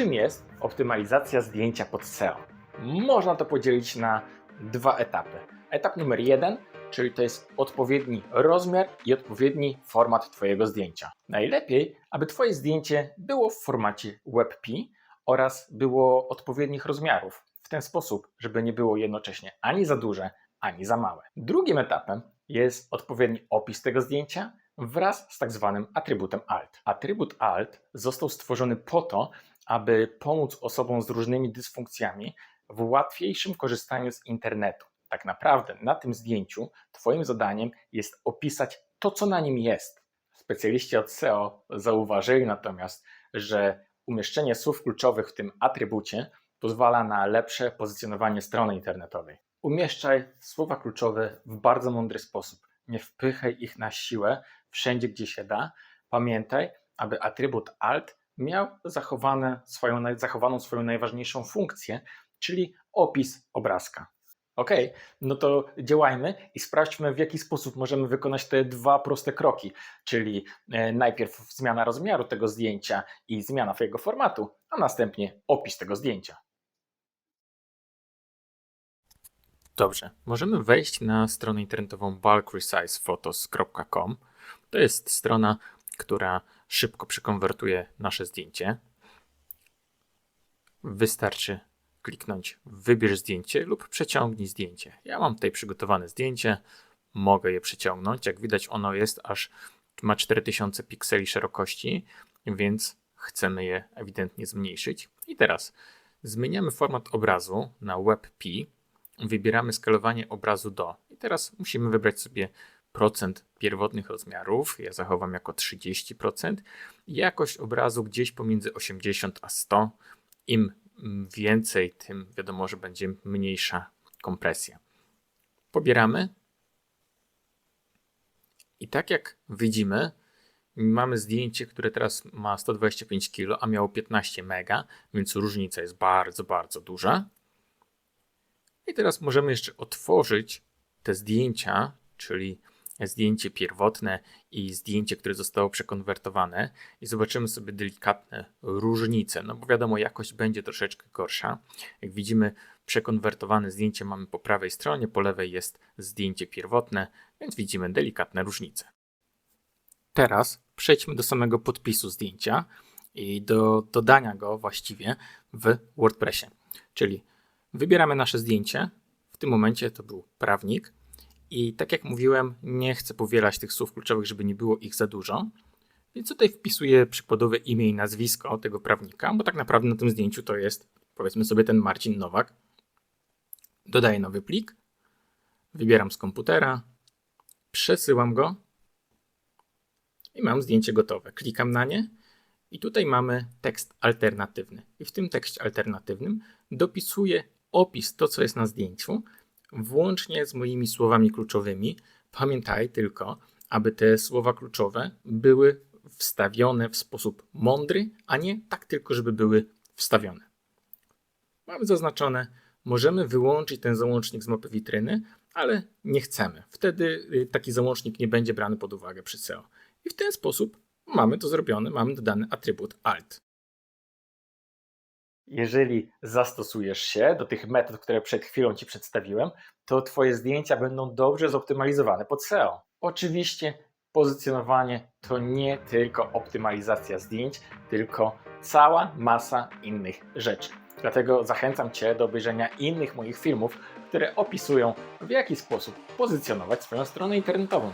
Czym jest optymalizacja zdjęcia pod SEO? Można to podzielić na dwa etapy. Etap numer jeden, czyli to jest odpowiedni rozmiar i odpowiedni format Twojego zdjęcia. Najlepiej, aby Twoje zdjęcie było w formacie WebP oraz było odpowiednich rozmiarów. W ten sposób, żeby nie było jednocześnie ani za duże, ani za małe. Drugim etapem jest odpowiedni opis tego zdjęcia wraz z tak zwanym atrybutem alt. Atrybut alt został stworzony po to, aby pomóc osobom z różnymi dysfunkcjami w łatwiejszym korzystaniu z internetu. Tak naprawdę na tym zdjęciu Twoim zadaniem jest opisać to, co na nim jest. Specjaliści od SEO zauważyli natomiast, że umieszczenie słów kluczowych w tym atrybucie pozwala na lepsze pozycjonowanie strony internetowej. Umieszczaj słowa kluczowe w bardzo mądry sposób. Nie wpychaj ich na siłę wszędzie, gdzie się da. Pamiętaj, aby atrybut alt miał zachowane swoją, zachowaną swoją najważniejszą funkcję, czyli opis obrazka. Ok, no to działajmy i sprawdźmy, w jaki sposób możemy wykonać te dwa proste kroki, czyli e, najpierw zmiana rozmiaru tego zdjęcia i zmiana jego formatu, a następnie opis tego zdjęcia. Dobrze, możemy wejść na stronę internetową bulkresizePhotos.com. To jest strona, która szybko przekonwertuje nasze zdjęcie. Wystarczy kliknąć wybierz zdjęcie lub przeciągnij zdjęcie. Ja mam tutaj przygotowane zdjęcie, mogę je przeciągnąć. Jak widać, ono jest aż ma 4000 pikseli szerokości, więc chcemy je ewidentnie zmniejszyć. I teraz zmieniamy format obrazu na WebP, wybieramy skalowanie obrazu do. I teraz musimy wybrać sobie procent pierwotnych rozmiarów. Ja zachowam jako 30%. I jakość obrazu gdzieś pomiędzy 80 a 100. Im więcej, tym wiadomo, że będzie mniejsza kompresja. Pobieramy. I tak jak widzimy, mamy zdjęcie, które teraz ma 125 kg, a miało 15 mega, więc różnica jest bardzo, bardzo duża. I teraz możemy jeszcze otworzyć te zdjęcia, czyli zdjęcie pierwotne i zdjęcie, które zostało przekonwertowane i zobaczymy sobie delikatne różnice, no bo wiadomo, jakość będzie troszeczkę gorsza. Jak widzimy, przekonwertowane zdjęcie mamy po prawej stronie, po lewej jest zdjęcie pierwotne, więc widzimy delikatne różnice. Teraz przejdźmy do samego podpisu zdjęcia i do dodania go właściwie w WordPressie. Czyli wybieramy nasze zdjęcie. W tym momencie to był prawnik. I tak jak mówiłem, nie chcę powielać tych słów kluczowych, żeby nie było ich za dużo. Więc tutaj wpisuję przykładowe imię i nazwisko tego prawnika, bo tak naprawdę na tym zdjęciu to jest, powiedzmy sobie, ten Marcin Nowak. Dodaję nowy plik, wybieram z komputera, przesyłam go i mam zdjęcie gotowe. Klikam na nie i tutaj mamy tekst alternatywny. I w tym tekście alternatywnym dopisuję opis, to co jest na zdjęciu, włącznie z moimi słowami kluczowymi. Pamiętaj tylko, aby te słowa kluczowe były wstawione w sposób mądry, a nie tak tylko, żeby były wstawione. Mamy zaznaczone, możemy wyłączyć ten załącznik z mapy witryny, ale nie chcemy. Wtedy y, taki załącznik nie będzie brany pod uwagę przy SEO. I w ten sposób mamy to zrobione, mamy dodany atrybut alt. Jeżeli zastosujesz się do tych metod, które przed chwilą Ci przedstawiłem, to Twoje zdjęcia będą dobrze zoptymalizowane pod SEO. Oczywiście pozycjonowanie to nie tylko optymalizacja zdjęć, tylko cała masa innych rzeczy. Dlatego zachęcam Cię do obejrzenia innych moich filmów, które opisują w jaki sposób pozycjonować swoją stronę internetową.